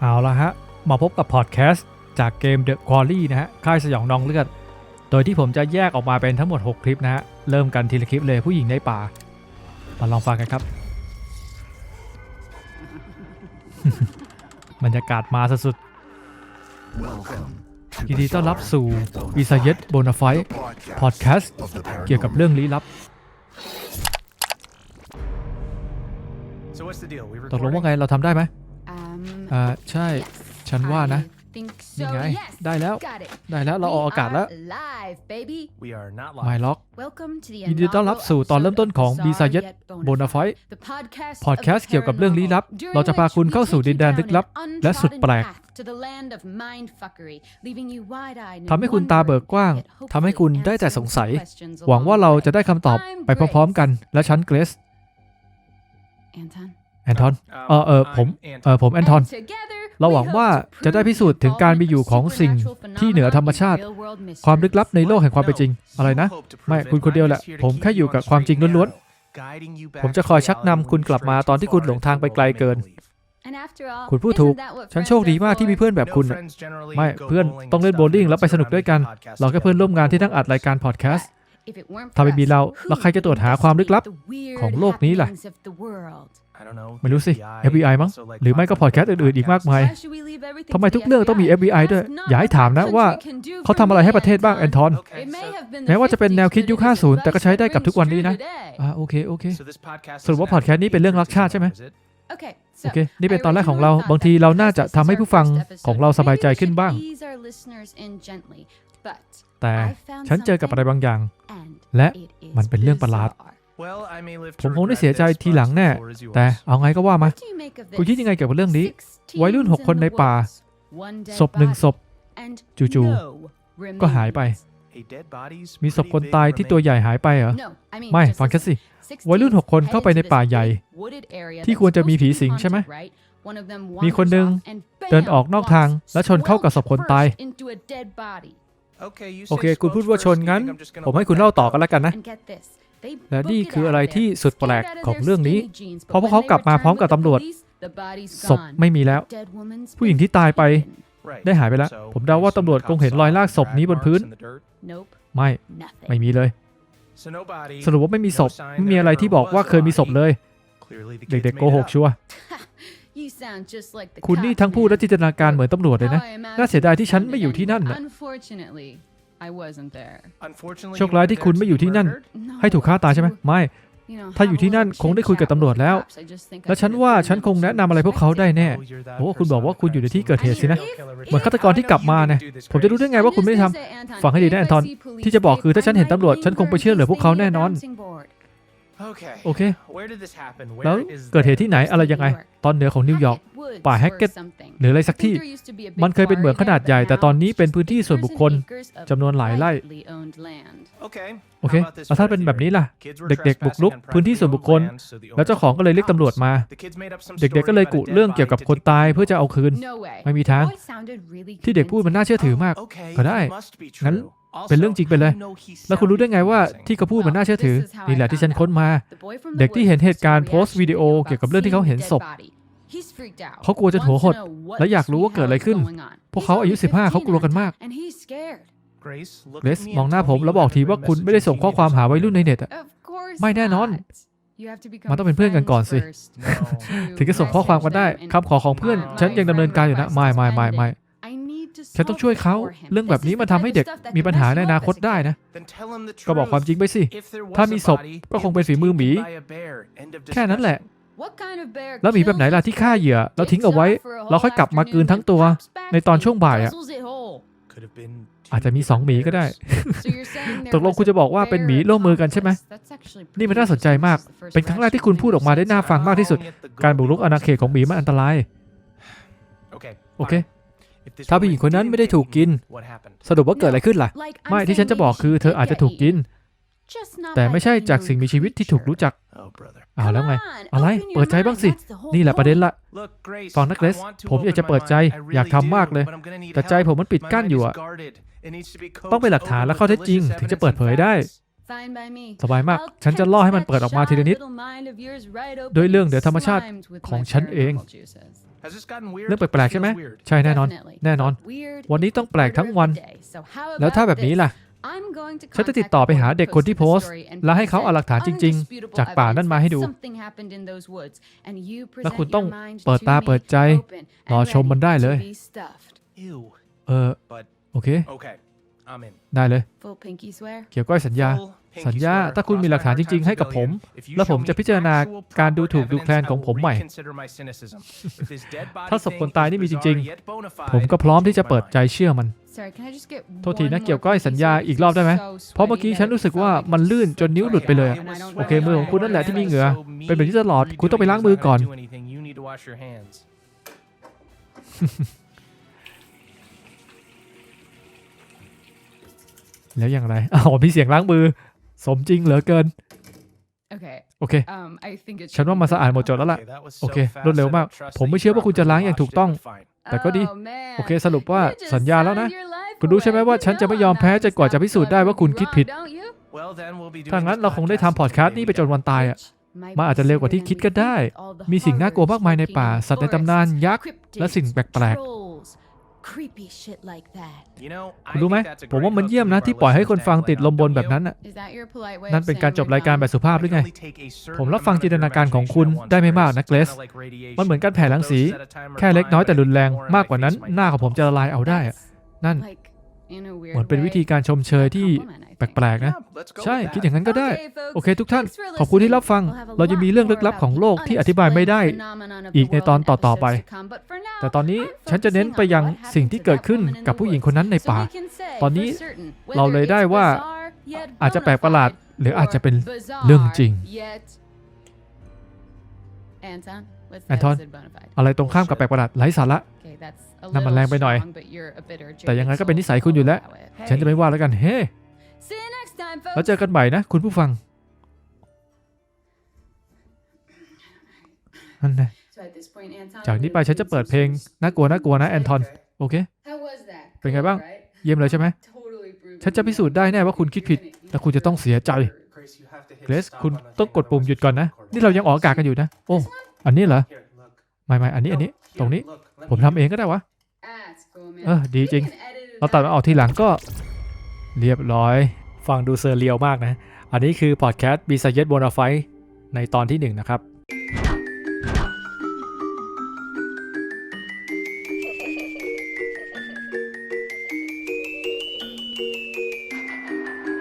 เอาละฮะ มาพบกับพอดแคสต์จากเกม The Quarry นะฮะ ค่ายสยองนองเลือด โดยที่ผมจะแยกออกมาเป็นทั้งหมด 6 คลิปนะฮะ เริ่มกันทีละคลิปเลยผู้หญิงในป่า มาลองฟังกันครับ บรรยากาศมาสุดๆยินดีต้อนรับสู่วิซาเยตโบนาไฟพอดแคสต์เกี่ยวกับเรื่องลี้ลับตกลงว่าไงเราทำได้ไหม อ่าใช่ ฉันว่านะ นี่ไง ได้แล้ว ได้แล้ว เราออกอากาศแล้วไมล์ล็อก ยินดีต้อนรับสู่ตอนเริ่มต้นของบีบีซายเยตตโบนาฟอยยพพอดแคสต์เกี่ยวกับเรื่องลี้ลับเราจะพาคุณเข้าสู่ดินแดนลึกลับ และสุดแปลกทำให้คุณตาเบิกกว้างทำให้คุณได้แต่สงสัยหวังว่าเราจะได้คำตอบไปพร้อมๆกันและฉันเกรซ Anton แอนทอนเออเออผมเออผมแอนทอน เราหวังว่าจะได้พิสูจน์ถึงการมีอยู่ของสิ่งที่เหนือธรรมชาติ ความลึกลับในโลกแห่งความเป็นจริง อะไรนะ ไม่ คุณคนเดียวแหละ ผมแค่อยู่กับความจริงล้วนๆ ผมจะคอยชักนำคุณกลับมาตอนที่คุณหลงทางไปไกลเกิน คุณพูดถูก ฉันโชคดีมากที่มีเพื่อนแบบคุณ ไม่ เพื่อนต้องเล่นโบลิ่งแล้วไปสนุกด้วยกัน เราแค่เพื่อนร่วมงานที่นั่งอัดรายการพอดแคสต์ ถ้าไม่มีเรา แล้วใครจะตรวจหาความลึกลับของโลกนี้ล่ะ ไม่รู้สิ FBI มั้ง หรือไม่ก็พอดแคสต์อื่นๆ อีกมากมายทำไมทุกเรื่องต้องมี FBI ด้วย อย่าให้ถามนะว่าเขาทำอะไรให้ประเทศบ้างแอนทอน แม้ว่าจะเป็นแนวคิดยุค 50 แต่ก็ใช้ได้กับทุกวันนี้นะโอเค โอเคสรุปว่าพอดแคสต์นี้เป็นเรื่องรักชาติใช่ไหมโอเค นี่เป็นตอนแรกของเรา บางทีเราน่าจะทำให้ผู้ฟังของเราสบายใจขึ้นบ้าง แต่ฉันเจอกับอะไรบางอย่าง และมันเป็นเรื่องประหลาด ผมคงได้เสียใจทีหลังแน่ แต่เอาไงก็ว่ามา คุณคิดยังไงเกี่ยวกับเรื่องนี้ วัยรุ่นหกคนในป่า ศพหนึ่งศพ จู่ๆ ก็หายไป มีศพคนตายที่ตัวใหญ่หายไปเหรอ ไม่ ฟังแค่สิ วัยรุ่นหกคนเข้าไปในป่าใหญ่ ที่ควรจะมีผีสิงใช่ไหม มีคนหนึ่งเดินออกนอกทางและชนเข้ากับศพคนตายโอเค คุณพูดว่าชนงั้น ผมให้คุณเล่าต่อกันแล้วกันนะ และนี่คืออะไรที่สุดแปลกของเรื่องนี้ พอพวกเขากลับมาพร้อมกับตำรวจ ศพไม่มีแล้ว ผู้หญิงที่ตายไป ได้หายไปแล้ว ผมเดาว่าตำรวจคงเห็นรอยลากศพนี้บนพื้น ไม่ ไม่มีเลย สรุปว่าไม่มีศพ ไม่มีอะไรที่บอกว่าเคยมีศพเลย เด็กๆโกหกชัวคุณนี่ทั้งพูดและจินตนาการเหมือนตำรวจเลยนะ น่าเสียดายที่ฉันไม่อยู่ที่นั่นนะ โชคร้ายที่คุณไม่อยู่ที่นั่น ให้ถูกฆ่าตายใช่ไหมไม่ ถ้าอยู่ที่นั่นคงได้คุยกับตำรวจแล้ว และฉันว่าฉันคงแนะนำอะไรพวกเขาได้แน่โอ้คุณบอกว่าคุณอยู่ในที่เกิดเหตุสินะ เหมือนฆาตกรที่กลับมานะผมจะรู้ได้ไงว่าคุณไม่ได้ทำฟังให้ดีนะแอนทอน ที่จะบอกคือถ้าฉันเห็นตำรวจ ฉันคงไปเชื่อเหลือพวกเขาแน่นอน โอเค แล้วเกิดเหตุที่ไหนอะไรยังไง ตอนเหนือของนิวยอร์ก ป่าแฮกเก็ตหรืออะไรสักที่ มันเคยเป็นเหมืองขนาดใหญ่ แต่ตอนนี้เป็นพื้นที่ส่วนบุคคลจำนวนหลายไร่ โอเคแล้วถ้าเป็นแบบนี้ล่ะ เด็กๆบุกรุก พื้นที่ส่วนบุคคล แล้วเจ้าของก็เลยเรียกตำรวจมา เด็กๆก็เลยกุเรื่องเกี่ยวกับคนตายเพื่อจะเอาคืน ไม่มีทาง ที่เด็กพูดมันน่าเชื่อถือมาก ก็ได้ งั้น เป็นเรื่องจริงไปเลย แล้วคุณรู้ได้ไงว่าที่เขาพูดมันน่าเชื่อถือ นี่แหละที่ฉันค้นมา เด็กที่เห็นเหตุการณ์โพสต์วิดีโอเกี่ยวกับเรื่องที่เขาเห็นศพ เขากลัวจะหัวหด และอยากรู้ว่าเกิดอะไรขึ้น พวกเขาอายุ 15 เขากลัวกันมากเกรซมองหน้าผมแล้วบอกทีว่าคุณไม่ได้ส่งข้อความหาไวัรุ่นในเน็ตอะไม่แน่นอน มันต้องเป็นเพื่อนกันก่อนสิ ถึงจะส่งข้อความกันได้คำขอของเพื่อน ฉันยังดำเนินการอยู่นะ ไม่ไม่ไม่ไม่ ฉันต้องช่วยเขาเรื่องแบบนี้มันทำให้เด็กมีปัญหาในอนาคตได้นะ ก็บอกความจริงไปสิ ถ้ามีศพก็คงเป็นฝีมือหมี แค่นั้นแหละ แล้วหมีแบบไหนล่ะที่ฆ่าเหยื่อแล้วทิ้งเอาไว้ เราค่อยกลับมากืนทั้งตัว ในตอนช่วงบ่ายอะอาจจะมีสองหมีก็ได้ ตกลงคุณจะบอกว่าเป็นหมีร่วมมือกันใช่ไหม นี่มันน่าสนใจมาก เป็นครั้งแรกที่คุณพูดออกมาได้น่าฟังมากที่สุด การบุกรุกอาณาเขตของหมีมันอันตราย โอเค ถ้าผู้หญิงคนนั้นไม่ได้ถูกกิน สรุปว่าเกิดอะไรขึ้นล่ะ ไม่ที่ฉันจะบอกคือเธออาจจะถูกกิน แต่ไม่ใช่จากสิ่งมีชีวิตที่ถูกรู้จักอ้าวแล้วไง อะไร เปิดใจบ้างสิ นี่แหละประเด็นละ ฟังนักเลส ผมอยากจะเปิดใจ อยากทำมากเลย แต่ใจผมมันปิดกั้นอยู่อะต้องเป็นหลักฐานและข้อเท็จจริง ถึงจะเปิดเผยได้ สบายมาก ฉันจะล่อให้มันเปิดออกมาทีละนิด โดยเรื่องเดือธรรมชาติของฉันเอง paranormal juices. Has this gotten weird? เรื่องแปลกๆใช่ไหม Feels weird. ใช่แน่นอน Definitely. แน่นอน But weird วันนี้ต้องแปลกทั้งวัน order of the day. So how แล้วถ้า about แบบนี้ this? ล่ะ I'm going to ฉันจะ contact ติดต่อไปหา the เด็กคนที่โพสต์ story and และให้เขาเอา present หลักฐานจริง undisputable จากป่านั่นมาให้ดู evidence that something happened in those woods, and you และ present คุณต้อง your mind เปิด to ตา me เปิดใจ open รอ and ชมมันได้ ready เลย to be stuffed. Ew. เออ But โอเค okay, I'm in. ได้เลย Full pinky swear. เกี่ยวก้อยสัญญา Full pinky สัญญา swear ถ้าคุณมีหลักฐานจริง ๆ ให้กับผม If you แล้วผม show จะ me พิจารณา actual การดูถูก proper ดูแคลน evidence, ของผม I ใหม่ will reconsider my cynicism. If this dead body ถ้าศพ thing คนตายนี่มี is จริง bizarre yet bona fide, ผมก็พร้อมที่จะ blows my เปิดใจ mind. เชื่อมัน Sorry, can I just get โทษที one นะ more เกี่ยวก้อย pinky สัญญา swear? อีก This รอบ is ได้ไหม so เพราะเมื่อกี้ sweaty ฉัน that รู้สึก it's ว่า like มันลื่นจนนิ้วหลุดไปเลยอะ And I don't โอเค know มือของ why. คุณนั่นแหละที่มีเหงื่อ So me เป็นแบบนี้ตลอด คุณต้องไปล้างมือก่อน แล้วอย่างไรอ๋อมีเสียงล้างมือ สมจริงเหลือเกิน Okay, โอเค um, I think it ฉัน should ว่า be มัน good สะอาดหมด now. จดแล้วล่ะ Okay, that was so โอเค fast, รวดเร็ว I มาก don't trust ผม that ไม่ you เชื่อว่าคุณจะล้างอย่าง properly ถูกต้อง washed it, but fine. แต่ก็ดี Oh, man. โอเค สรุปว่า You just สัญญาแล้วนะ signed your life คุณรู้ใช่ไหม away. ว่า You ฉันจะไม่ know ยอม I'm แพ้ not จนกว่าจะพิสูจน์ได้ว่าคุณ gonna คิด stop ผิด you, don't you? Well, then we'll be doing ถ้างั้น this เราคงได้ podcast ทำพอดแคสต์ until นี้ the ไปจน end. วันตายอะ Might มันอาจจะเร็วกว่าที่คิดก็ได้ All the มีสิ่งน่ากลัวมากมายในป่า horrors สัตว์ในตำนานยักษ์ cryptids, และสิ่งแปลก trolls, creepy shit like that. You know, ๆคุณ I รู้ไหม think that's a ผมว่า great มัน hook เยี่ยม to นะ leave ที่ our ปล่อยให้ listeners คนฟัง dangling ติดลมบน don't แบบ you? นั้นอะ Is that your polite way นั่น of เป็น saying การจบ we're รายการ done? แบบสุภาพหรือไง I can only take a certain ผมรับฟัง amount of จินตนาการของคุณ imagination at ได้ไม่ once, มากนะ Chris. เกรซ Kinda like radiation. มันเหมือนการแผ่รังสี Doses at a time are แค่เล็กน้อย fine, แต่ but รุนแรง more in มาก my กว่านั้น face might หน้าของผมจะละลายเอาได้อะ That's นั่น like, in a weird เหมือนเป็น way, วิธีการชมเชยที่ a compliment, I แ think. ปลกๆนะ Yeah, let's go ใช่ with คิด that. อย่างนั้นก็ได้ Okay, folks. โอเคทุกท่าน Thanks for ขอบคุณที่รับฟัง listening. We'll have a เราจะมีเรื่องลึกลับของโลกที่อธิบายไม่ได้ อีกในตอนต่อๆไป แต่ตอนนี้ฉันจะเน้นไปยังสิ่งที่เกิดขึ้นกับผู้หญิงคนนั้นในป่า ตอนนี้เราเลยได้ว่าอาจจะแปลกประหลาด หรืออาจจะเป็นเรื่องจริงแอนทอนอะไรตรงข้ามกับแปลกประหลาดไร้สาระ นั่นมันแรงไปหน่อย แต่ยังไงก็เป็นนิสัยคุณอยู่แล้ว ฉันจะไม่ว่าแล้วกัน เฮ้แล้วเจอกันใหม่นะ คุณผู้ฟังนั่นนะจากนี้ไปฉันจะเปิดเพลงน่ากลัวน่ากลัวนะแอนทอน โอเค เป็นไงบ้าง เยี่ยมเลยใช่ไหม ฉันจะพิสูจน์ได้แน่ว่าคุณคิดผิด และคุณจะต้องเสียใจ เกรซคุณต้องกดปุ่มหยุดก่อนนะ นี่เรายังออกอากาศกันอยู่นะ โอ้ อันนี้เหรอ ไม่ไม่อันนี้อันนี้ ตรงนี้ ผมทำเองก็ได้วะ เออดีจริง เราตัดมาออกทีหลังก็เรียบร้อย ฟังดูเซอร์เรียลมากนะ อันนี้คือพอดแคสต์บีซายเยตบนไฟในตอนที่หนึ่งนะครับ